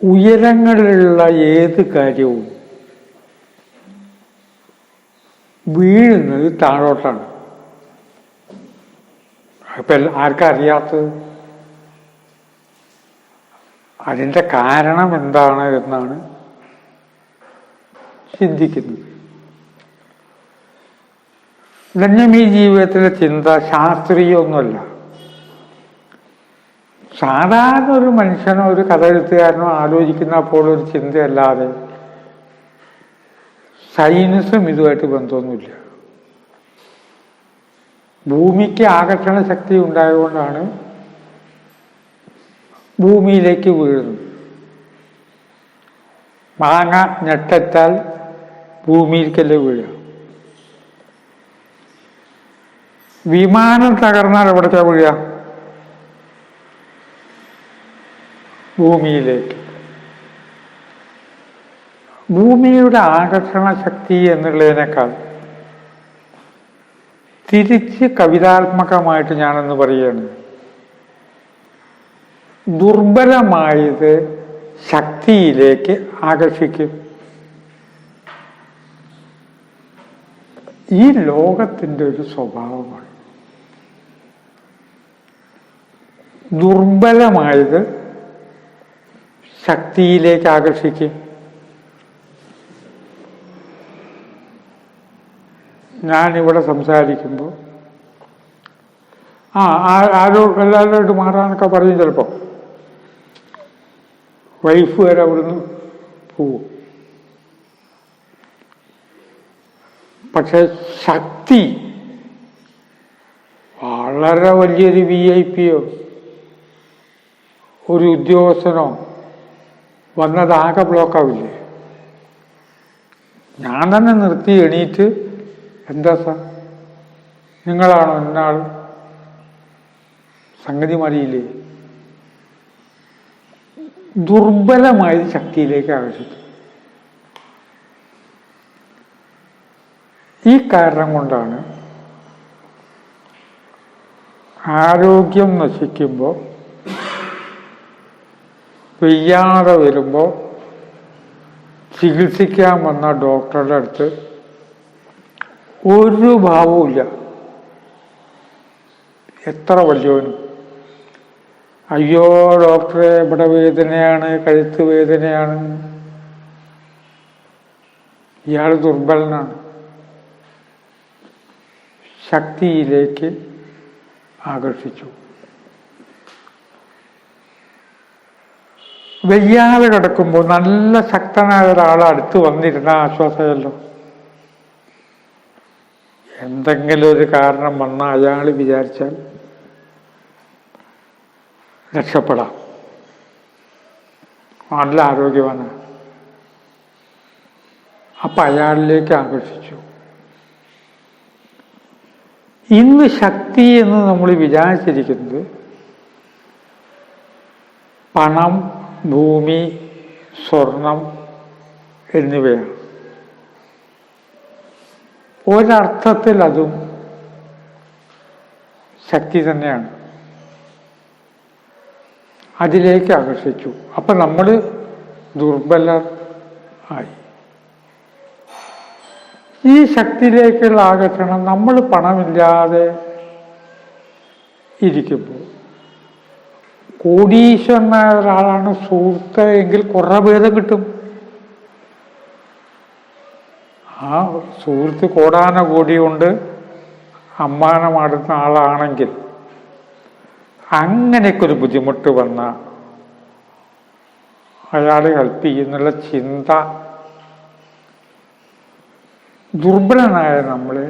ഉയരങ്ങളിലുള്ള ഏത് കാര്യവും വീഴുന്നത് താഴോട്ടാണ്. ഇപ്പൊ ആർക്കറിയാത്തത്? അതിന്റെ കാരണം എന്താണ് എന്നാണ് ചിന്തിക്കുന്നത്. ധന്യം ഈ ജീവിതത്തിലെ ചിന്ത ശാസ്ത്രീയമൊന്നുമല്ല. സാധാരണ ഒരു മനുഷ്യനോ ഒരു കഥ എഴുത്തുകാരനോ ആലോചിക്കുന്ന പോലൊരു ചിന്തയല്ലാതെ സയൻസും ഇതുമായിട്ട് ബന്ധമൊന്നുമില്ല. ഭൂമിക്ക് ആകർഷണ ശക്തി ഉണ്ടായതുകൊണ്ടാണ് ഭൂമിയിലേക്ക് വീഴുന്നത്. മാങ്ങ ഞെട്ടറ്റാൽ ഭൂമിയിലേക്കല്ലേ വീഴുക. വിമാനം തകർന്നാൽ എവിടത്തെ വീഴുക? ഭൂമിയിലേക്ക്. ഭൂമിയുടെ ആകർഷണ ശക്തി എന്നുള്ളതിനേക്കാൾ തിരിച്ച് കവിതാത്മകമായിട്ട് ഞാനെന്ന് പറയുകയാണ്. ദുർബലമായത് ശക്തിയിലേക്ക് ആകർഷിക്കും. ഈ ലോകത്തിന്റെ ഒരു സ്വഭാവമാണ്. ദുർബലമായത് ശക്തിയിലേക്ക് ആകർഷിക്കും. ഞാനിവിടെ സംസാരിക്കുമ്പോൾ ആ ആരോ എല്ലാവരോട്ട് മാറാനൊക്കെ പറയും ചിലപ്പോൾ വൈഫ് വരെ അവിടുന്ന് പോവും. പക്ഷെ ശക്തി വളരെ വലിയൊരു വി ഐ പിയോ ഒരു ഉദ്യോഗസ്ഥനോ വന്നതാകെ ബ്ലോക്കാവില്ലേ ഞാൻ തന്നെ നിർത്തി എണീറ്റ് എന്താ സാർ? നിങ്ങളാണോ എന്നാൾ സംഗതി മറിയില്ലേ ദുർബലമായ ശക്തിയിലേക്ക് ആകർഷിക്കും ഈ കാരണം കൊണ്ടാണ് ആരോഗ്യം നശിക്കുമ്പോൾ വയ്യാതെ വരുമ്പോൾ ചികിത്സിക്കാൻ വന്ന ഡോക്ടറുടെ അടുത്ത് ഒരു ഭാവവുമില്ല എത്ര വലിയവനും. അയ്യോ ഡോക്ടറെ ഇവിടെ വേദനയാണ് കഴുത്ത് വേദനയാണ്. ഇയാൾ ദുർബലനാണ്. ശക്തിയിലേക്ക് ആകർഷിച്ചു. വയ്യാതെ കിടക്കുമ്പോൾ നല്ല ശക്തനായ ഒരാൾ അടുത്ത് വന്നിരുന്ന ആശ്വാസമല്ലോ. എന്തെങ്കിലും ഒരു കാരണം വന്ന അയാൾ വിചാരിച്ചാൽ രക്ഷപ്പെടാം. നല്ല ആരോഗ്യവാനാണ്. അപ്പം അയാളിലേക്ക് ആകർഷിച്ചു. ഇന്ന് ശക്തി എന്ന് നമ്മൾ വിചാരിച്ചിരിക്കുന്നത് പണം ഭൂമി സ്വർണം എന്നിവയാണ്. ഒരർത്ഥത്തിൽ അതും ശക്തി തന്നെയാണ്. അതിലേക്ക് ആകർഷിച്ചു. അപ്പൊ നമ്മൾ ദുർബലർ ആയി. ഈ ശക്തിയിലേക്കുള്ള ആകർഷണം നമ്മൾ പണമില്ലാതെ ഇരിക്കുമ്പോൾ കോടീശ്വരനായ ഒരാളാണ് സുഹൃത്ത് എങ്കിൽ കുറേ ഭേദം കിട്ടും. ആ സുഹൃത്ത് കോടാന കോടി കൊണ്ട് അമ്മാനമാടുന്ന ആളാണെങ്കിൽ അങ്ങനെയൊക്കെ ഒരു ബുദ്ധിമുട്ട് വന്ന അയാളെ ഹെൽപ്പ് ചെയ്യുന്നുള്ള ചിന്ത ദുർബലനായ നമ്മളെ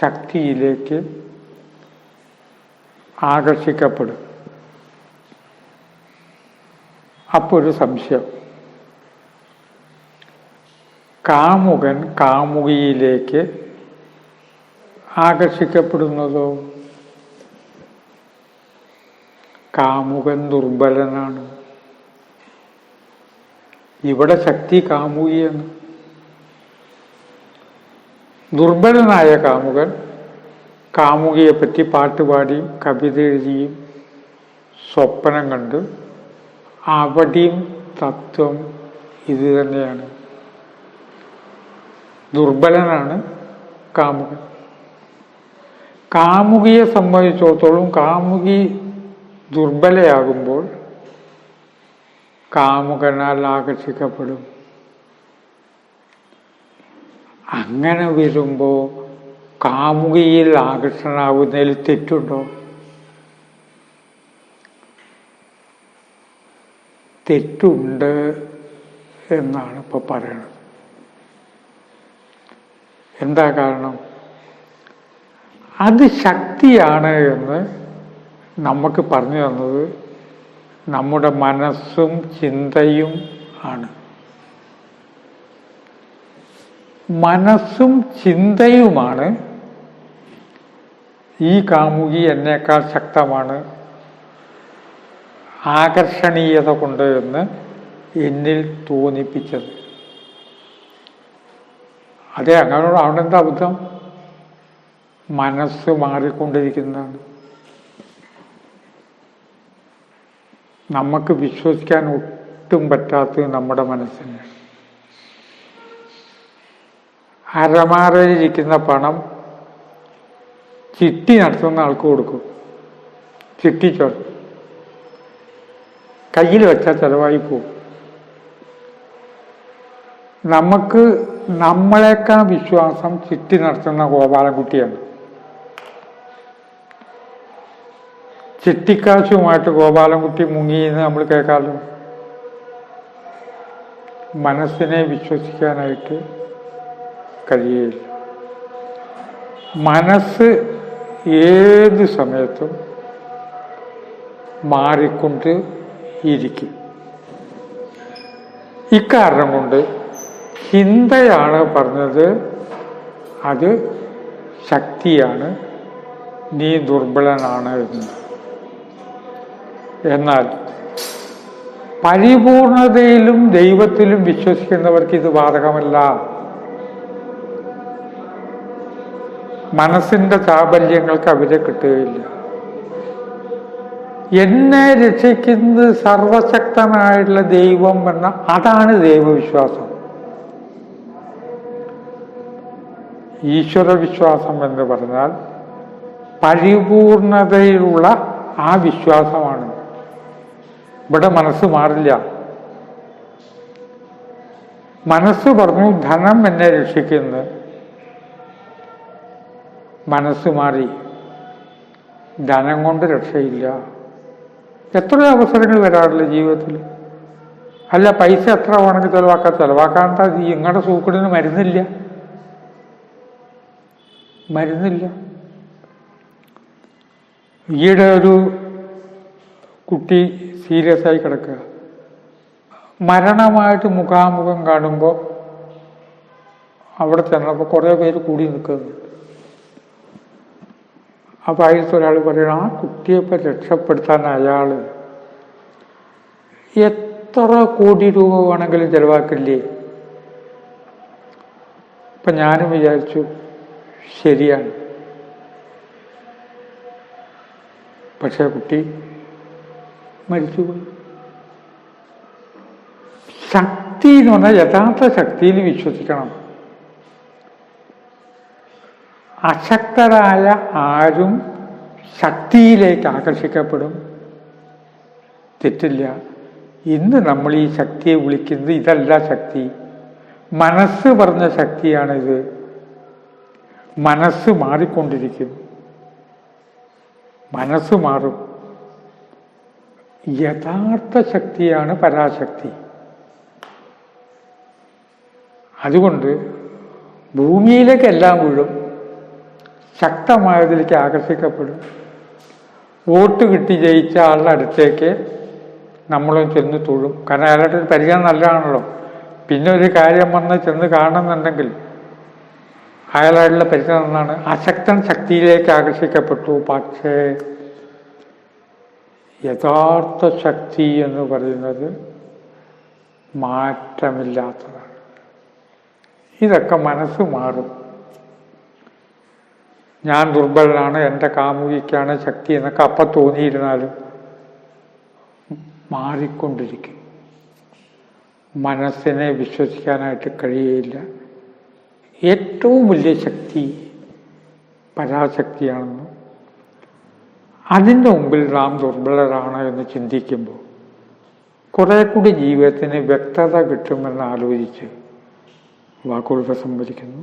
ശക്തിയിലേക്ക് ആകർഷിക്കപ്പെടും. അപ്പോൾ ഒരു സംശയം. കാമുകൻ കാമുകിയിലേക്ക് ആകർഷിക്കപ്പെടുന്നതോ? കാമുകൻ ദുർബലനാണ്. ഇവിടെ ശക്തി കാമുകിയാണ്. ദുർബലനായ കാമുകൻ കാമുകിയെപ്പറ്റി പാട്ടുപാടിയും കവിത എഴുതിയും സ്വപ്നം കണ്ട് അവിടെയും തത്വം ഇത് തന്നെയാണ്. ദുർബലനാണ് കാമുകൻ. കാമുകിയെ സംബന്ധിച്ചിടത്തോളം കാമുകി ദുർബലയാകുമ്പോൾ കാമുകനാൽ ആകർഷിക്കപ്പെടും. അങ്ങനെ വരുമ്പോൾ കാമുകിയിൽ ആകർഷണാവുന്നതിൽ തെറ്റുണ്ടോ? തെറ്റുണ്ട് എന്നാണ് ഇപ്പോൾ പറയുന്നത് എന്താ കാരണം? അത് ശക്തിയാണ് എന്ന് നമുക്ക് പറഞ്ഞു തന്നത് നമ്മുടെ മനസ്സും ചിന്തയും ആണ്. മനസ്സും ചിന്തയുമാണ് ഈ കാമുകി എന്നേക്കാൾ ശക്തമാണ് ആകർഷണീയത കൊണ്ട് എന്ന് എന്നിൽ തോന്നിപ്പിച്ചത്. അതെ അങ്ങനെ അവിടെ എന്താ അബദ്ധം? മനസ്സ് മാറിക്കൊണ്ടിരിക്കുന്നതാണ്. നമുക്ക് വിശ്വസിക്കാൻ ഒട്ടും പറ്റാത്ത നമ്മുടെ മനസ്സിന് അരമാറയിലിരിക്കുന്ന പണം ചിട്ടി നടത്തുന്ന ആൾക്ക് കൊടുക്കും. ചിട്ടിച്ചോ കയ്യിൽ വെച്ചാൽ ചിലവായി പോകും നമുക്ക് നമ്മളെക്കാൾ വിശ്വാസം ചിട്ടി നടത്തുന്ന ഗോപാലൻകുട്ടിയാണ്. ചിട്ടിക്കാശുമായിട്ട് ഗോപാലൻകുട്ടി മുങ്ങിയെന്ന് നമ്മൾ കേൾക്കാമല്ലോ. മനസ്സിനെ വിശ്വസിക്കാനായിട്ട് കഴിയില്ല മനസ്സ് ഏത് സമയത്തും മാറിക്കൊണ്ട് ഇരിക്കും. ഇക്കാരണം കൊണ്ട് ചിന്തയാണ് പറഞ്ഞത് അത് ശക്തിയാണ് നീ ദുർബലനാണ് എന്ന്. എന്നാൽ പരിപൂർണതയിലും ദൈവത്തിലും വിശ്വസിക്കുന്നവർക്ക് ഇത് ബാധകമല്ല. മനസ്സിന്റെ ചാബല്യങ്ങൾക്ക് അവരെ കിട്ടുകയില്ല. എന്നെ രക്ഷിക്കുന്നത് സർവശക്തനായിട്ടുള്ള ദൈവം എന്ന അതാണ് ദൈവവിശ്വാസം. ഈശ്വരവിശ്വാസം എന്ന് പറഞ്ഞാൽ പരിപൂർണതയിലുള്ള ആ വിശ്വാസമാണ്. ഇവിടെ മനസ്സ് മാറില്ല. മനസ്സ് പറഞ്ഞു ധനം എന്നെ രക്ഷിക്കുന്നു. മനസ്സ് മാറി. ധനം കൊണ്ട് രക്ഷയില്ല. എത്ര അവസരങ്ങൾ വരാറില്ല ജീവിതത്തിൽ? അല്ല പൈസ എത്ര വേണമെങ്കിൽ ചിലവാക്കാൻ ചെലവാക്കാണ്ട ഇങ്ങടെ സൂക്കടിന് മരുന്നില്ല. മരുന്നില്ല. ഈയിടെ ഒരു കുട്ടി സീരിയസ് ആയി കിടക്കുക. മരണമായിട്ട് മുഖാമുഖം കാണുമ്പോൾ അവിടെ ചെന്നപ്പോൾ കുറേ പേര് കൂടി നിൽക്കുന്നുണ്ട്. അപ്പോൾ അതിലത്തെ ഒരാൾ പറയണം ആ കുട്ടിയെ ഇപ്പം രക്ഷപ്പെടുത്താൻ അയാൾ എത്ര കോടി രൂപ വേണമെങ്കിലും ചെലവാക്കില്ലേ? അപ്പം ഞാനും വിചാരിച്ചു ശരിയാണ്. പക്ഷേ കുട്ടി മരിച്ചുപോയി. ശക്തി എന്ന് പറഞ്ഞാൽ യഥാർത്ഥ ശക്തിയിൽ വിശ്വസിക്കണം. അശക്തരായ ആരും ശക്തിയിലേക്ക് ആകർഷിക്കപ്പെടും. തെറ്റില്ല. ഇന്ന് നമ്മൾ ഈ ശക്തിയെ വിളിക്കുന്നത് ഇതല്ല ശക്തി. മനസ്സ് പറഞ്ഞ ശക്തിയാണിത്. മനസ്സ് മാറിക്കൊണ്ടിരിക്കും. മനസ്സ് മാറും. യഥാർത്ഥ ശക്തിയാണ് പരാശക്തി. അതുകൊണ്ട് ഭൂമിയിലേക്ക് എല്ലാം വീഴും. ശക്തമായതിലേക്ക് ആകർഷിക്കപ്പെടും. വോട്ട് കിട്ടി ജയിച്ച ആളുടെ അടുത്തേക്ക് നമ്മളും ചെന്ന് തൊഴും. കാരണം അയാളുടെ പരിചയം നല്ലതാണല്ലോ. പിന്നെ ഒരു കാര്യം വന്ന് ചെന്ന് കാണുന്നുണ്ടെങ്കിൽ അയാളുടെ പരിചയം നന്നാണ്. അശക്തൻ ശക്തിയിലേക്ക് ആകർഷിക്കപ്പെട്ടു. പക്ഷേ യഥാർത്ഥ ശക്തി എന്ന് പറയുന്നത് മാറ്റമില്ലാത്തതാണ്. ഇതൊക്കെ മനസ്സ് മാറും. ഞാൻ ദുർബലനാണ് എന്റെ കാമുകിക്കാണ് ശക്തി എന്നൊക്കെ അപ്പം തോന്നിയിരുന്നാലും മാറിക്കൊണ്ടിരിക്കും. മനസ്സിനെ വിശ്വസിക്കാനായിട്ട് കഴിയുകയില്ല. ഏറ്റവും വലിയ ശക്തി പരാശക്തിയാണെന്നും അതിന്റെ മുമ്പിൽ നാം ദുർബലരാണ് എന്ന് ചിന്തിക്കുമ്പോൾ കുറേ കൂടി ജീവിതത്തിന് വ്യക്തത കിട്ടുമെന്ന് ആലോചിച്ച് വാക്കുകൾ സംഭരിക്കുന്നു